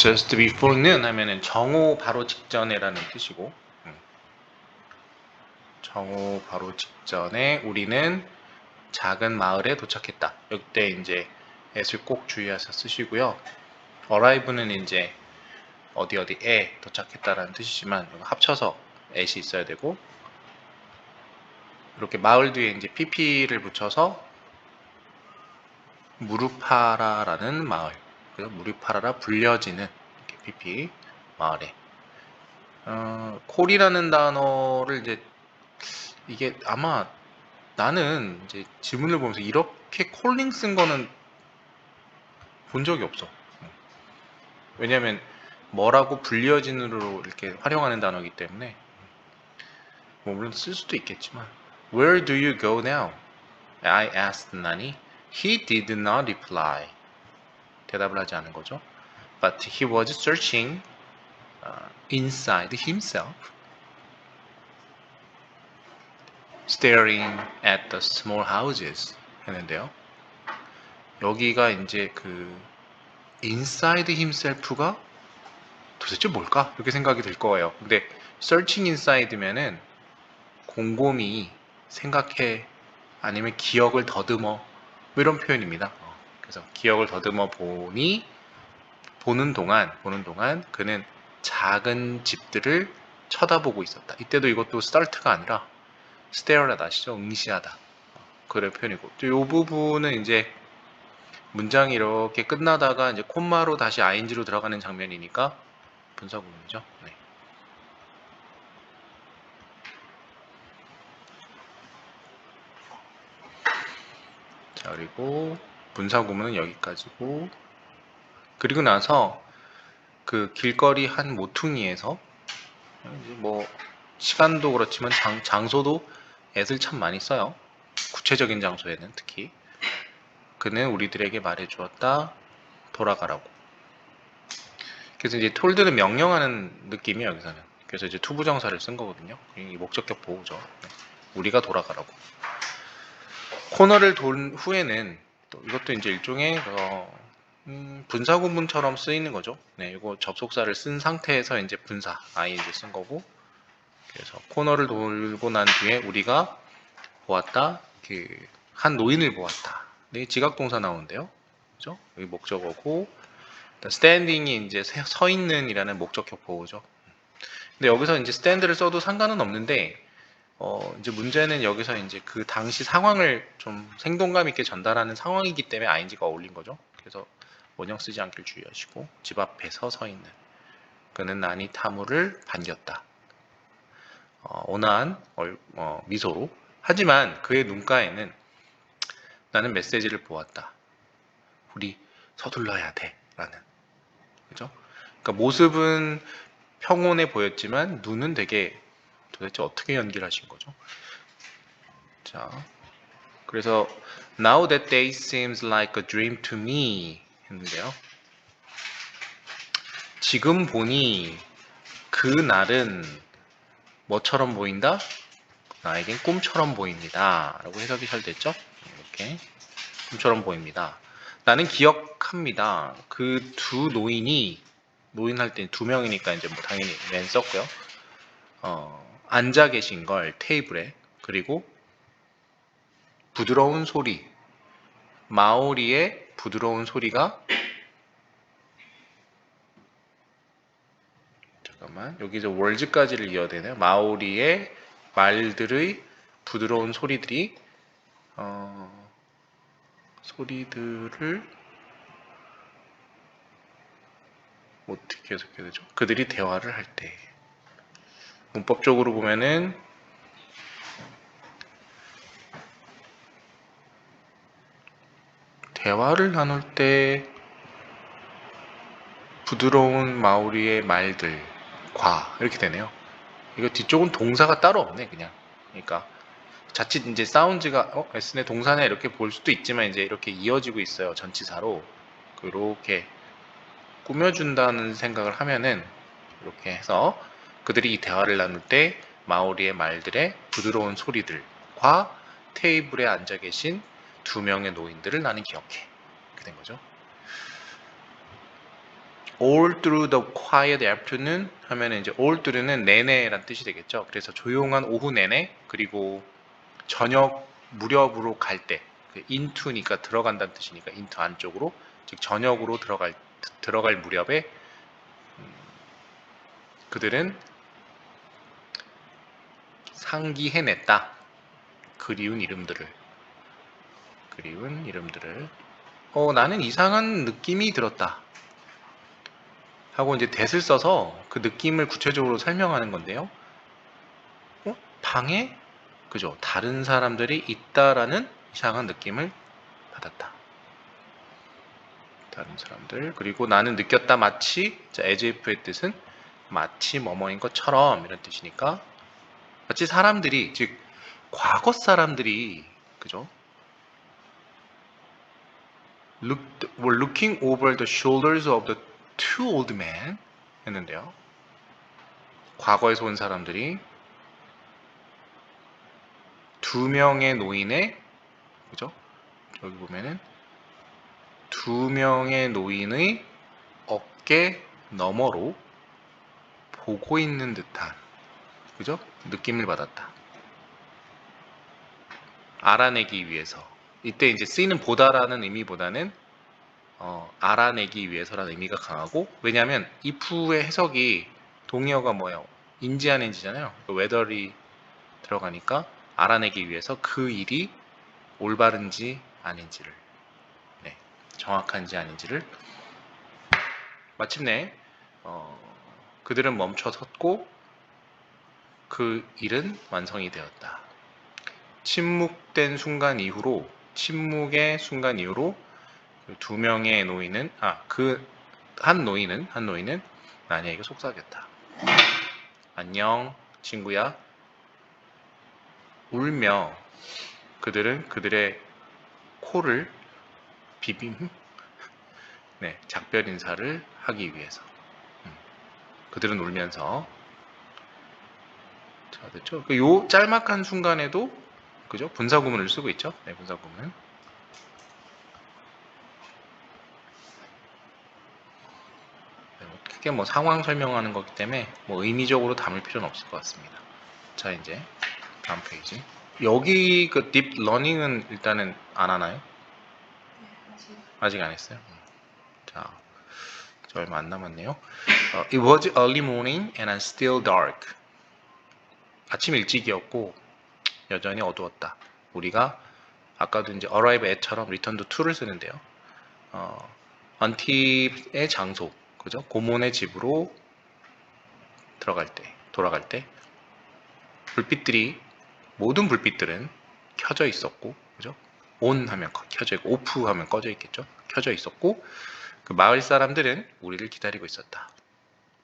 just before noon 하면은 정오 바로 직전에라는 뜻이고 음. 정오 바로 직전에 우리는 작은 마을에 도착했다. 이때 이제 애를 꼭 주의해서 쓰시고요. arrive는 이제 어디 어디에 도착했다라는 뜻이지만 합쳐서 at이 있어야 되고 이렇게 마을 뒤에 이제 pp를 붙여서 무르파라라는 마을 그래서 무르파라라 불려지는 pp 마을에 어, 콜이라는 단어를 이제 이게 아마 나는 이제 지문을 보면서 이렇게 콜링 쓴 거는 본 적이 없어. 왜냐면 뭐라고 불려진으로 이렇게 활용하는 단어이기 때문에 뭐 물론 쓸 수도 있겠지만 Where do you go now? I asked Nani. He did not reply. 대답을 하지 않은 거죠. But he was searching uh, inside himself, staring at the small houses 했는데요. 여기가 이제 그 inside himself가 도대체 뭘까? 이렇게 생각이 들 거예요. 근데 searching inside면은 곰곰이 생각해 아니면 기억을 더듬어 뭐 이런 표현입니다. 어, 그래서 기억을 더듬어 보니 보는 동안 보는 동안 그는 작은 집들을 쳐다보고 있었다. 이때도 이것도 start가 아니라 stare하다 시죠 응시하다. 어, 그런 표현이고 또이 부분은 이제 문장이 이렇게 끝나다가 이제 콤마로 다시 ing로 들어가는 장면이니까 분사 구문이죠. 네. 자 그리고 분사구문은 여기까지고 그리고 나서 그 길거리 한 모퉁이에서 뭐 시간도 그렇지만 장, 장소도 애들 참 많이 써요. 구체적인 장소에는 특히 그는 우리들에게 말해 주었다 돌아가라고. 그래서 이제 톨드는 명령하는 느낌이 여기서는. 그래서 이제 투부정사를 쓴 거거든요. 이 목적격 보호죠. 네. 우리가 돌아가라고. 코너를 돌 후에는 또 이것도 이제 일종의 어, 음, 분사 구문처럼 쓰이는 거죠. 네, 이거 접속사를 쓴 상태에서 이제 분사 ing 쓴 거고. 그래서 코너를 돌고 난 뒤에 우리가 보았다. 그 한 노인을 보았다. 네, 지각 동사 나오는데요. 그죠? 여기 목적어고 standing이 이제 서 있는이라는 목적격 보호죠. 근데 여기서 이제 stand를 써도 상관은 없는데 어, 이제 문제는 여기서 이제 그 당시 상황을 좀 생동감 있게 전달하는 상황이기 때문에 ing가 어울린 거죠. 그래서 원형 쓰지 않길 주의하시고 집 앞에 서 서 있는 그는 난이 타무를 반겼다. 어, 온화한 얼, 어, 미소로 하지만 그의 눈가에는 나는 메시지를 보았다. 우리 서둘러야 돼. 라는. 그죠? 그러니까 모습은 평온해 보였지만 눈은 되게 도대체 어떻게 연기를 하신 거죠? 자. 그래서 Now that day seems like a dream to me 했는데요. 지금 보니 그 날은 뭐처럼 보인다? 나에겐 꿈처럼 보입니다. 라고 해석이 잘 됐죠? 이렇게 꿈처럼 보입니다. 나는 기억합니다. 그 두 노인이 노인 할 때 두 명이니까 이제 뭐 당연히 맨 썼고요. 어, 앉아 계신 걸 테이블에 그리고 부드러운 소리 마오리의 부드러운 소리가 잠깐만 여기서 월즈까지를 이어되네요. 마오리의 말들의 부드러운 소리들이 어, 소리들을 어떻게 해석해야 되죠? 그들이 대화를 할 때 문법적으로 보면은 대화를 나눌 때 부드러운 마오리의 말들과 이렇게 되네요. 이거 뒤쪽은 동사가 따로 없네 그냥. 그러니까 자칫 이제 사운드가 어, S네 동사네 이렇게 볼 수도 있지만 이제 이렇게 이어지고 있어요. 전치사로. 그렇게 꾸며준다는 생각을 하면은 이렇게 해서 그들이 이 대화를 나눌 때 마오리의 말들의 부드러운 소리들과 테이블에 앉아 계신 두 명의 노인들을 나는 기억해. 이렇게 된 거죠. all through the quiet afternoon 하면 이제 all through는 내내란 뜻이 되겠죠. 그래서 조용한 오후 내내 그리고 저녁 무렵으로 갈 때, 그 into니까 들어간다는 뜻이니까 into 안쪽으로 즉 저녁으로 들어갈 들어갈 무렵에 음, 그들은 상기해냈다. 그리운 이름들을 그리운 이름들을 어 나는 이상한 느낌이 들었다. 하고 이제 대을 써서 그 느낌을 구체적으로 설명하는 건데요. 어? 방에 그죠? 다른 사람들이 있다라는 이상한 느낌을 받았다. 다른 사람들 그리고 나는 느꼈다 마치 자, as if의 뜻은 마치 뭐뭐인 것처럼 이런 뜻이니까 마치 사람들이 즉 과거 사람들이 그죠? Look, were looking over the shoulders of the two old men 했는데요. 과거에서 온 사람들이 두 명의 노인의 그죠? 여기 보면은 두 명의 노인의 어깨 너머로 보고 있는 듯한 그죠? 느낌을 받았다. 알아내기 위해서 이때 이제 쓰이는 보다라는 의미보다는 어, 알아내기 위해서라는 의미가 강하고 왜냐하면 if의 해석이 동의어가 뭐예요? 인지하는지잖아요. 그 whether이 들어가니까 알아내기 위해서 그 일이 올바른지 아닌지를 네, 정확한지 아닌지를 마침내 어, 그들은 멈춰 섰고 그 일은 완성이 되었다. 침묵된 순간 이후로 침묵의 순간 이후로 그두 명의 노인은 아 그 한 노인은 한 노인은 나니에게 속삭였다. 안녕 친구야. 울며 그들은 그들의 코를 비빔 네 작별 인사를 하기 위해서 음, 그들은 울면서 자 됐죠? 그요 짤막한 순간에도 그죠? 분사구문을 쓰고 있죠? 네 분사구문. 네, 뭐 크게 뭐 상황 설명하는 거기 때문에 뭐 의미적으로 담을 필요는 없을 것 같습니다. 자 이제 다음 페이지. 여기 그 딥 러닝은 일단은 안 하나요? 아직 안 했어요. 음. 자, 저 얼마 안 남았네요. 어, It was early morning and I'm still dark. 아침 일찍이었고 여전히 어두웠다. 우리가 아까도 이제 arrive at처럼 return to to를 쓰는데요. 어, 언팁의 장소, 그죠? 고모네 집으로 들어갈 때, 돌아갈 때 불빛들이 모든 불빛들은 켜져 있었고, 그죠? on 하면 켜- 켜져 있고, off 하면 꺼져 있겠죠? 켜져 있었고, 그 마을 사람들은 우리를 기다리고 있었다.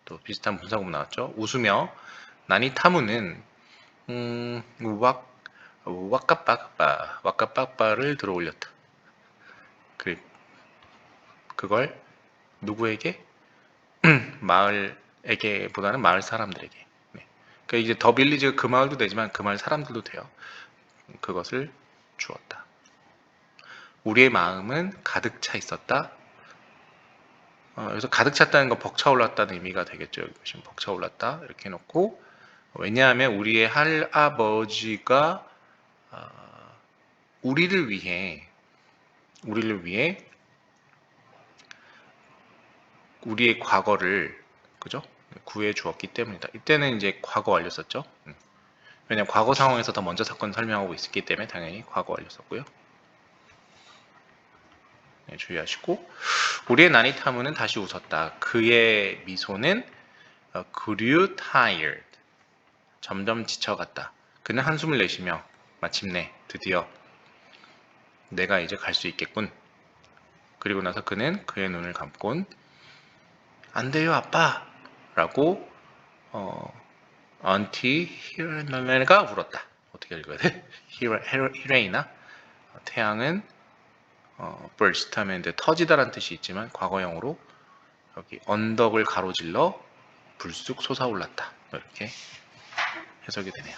또 비슷한 분사구문 나왔죠? 웃으며 나니 타무는 음, 왁 와까빠빠 와까빠빠를 들어 올렸다. 그 그걸 누구에게 마을에게 보다는 마을 사람들에게. 네. 그러니까 이제 더 빌리지가 그 마을도 되지만 그 마을 사람들도 돼요. 그것을 주었다. 우리의 마음은 가득 차 있었다. 어, 여기서 가득 찼다는 건 벅차올랐다는 의미가 되겠죠. 여기 보시면 벅차올랐다 이렇게 해놓고 왜냐하면 우리의 할아버지가 어, 우리를 위해 우리를 위해 우리의 과거를 그죠 구해 주었기 때문이다. 이때는 이제 과거 완료 썼죠. 음. 왜냐면 과거 상황에서 더 먼저 사건 설명하고 있었기 때문에 당연히 과거 완료 썼고요. 네, 주의하시고 우리의 나니타무는 다시 웃었다. 그의 미소는 어, grew tired. 점점 지쳐갔다. 그는 한숨을 내쉬며 마침내 드디어 내가 이제 갈 수 있겠군. 그리고 나서 그는 그의 눈을 감곤 안 돼요 아빠 라고 어, 언티 히레나가 울었다. 어떻게 읽어야 돼? 히레, 히레, 히레이나 어, 태양은 어, burst 하면 이제 터지다라는 뜻이 있지만 과거형으로 여기 언덕을 가로질러 불쑥 솟아올랐다. 이렇게 해석이 되네요.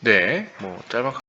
네, 뭐 짤막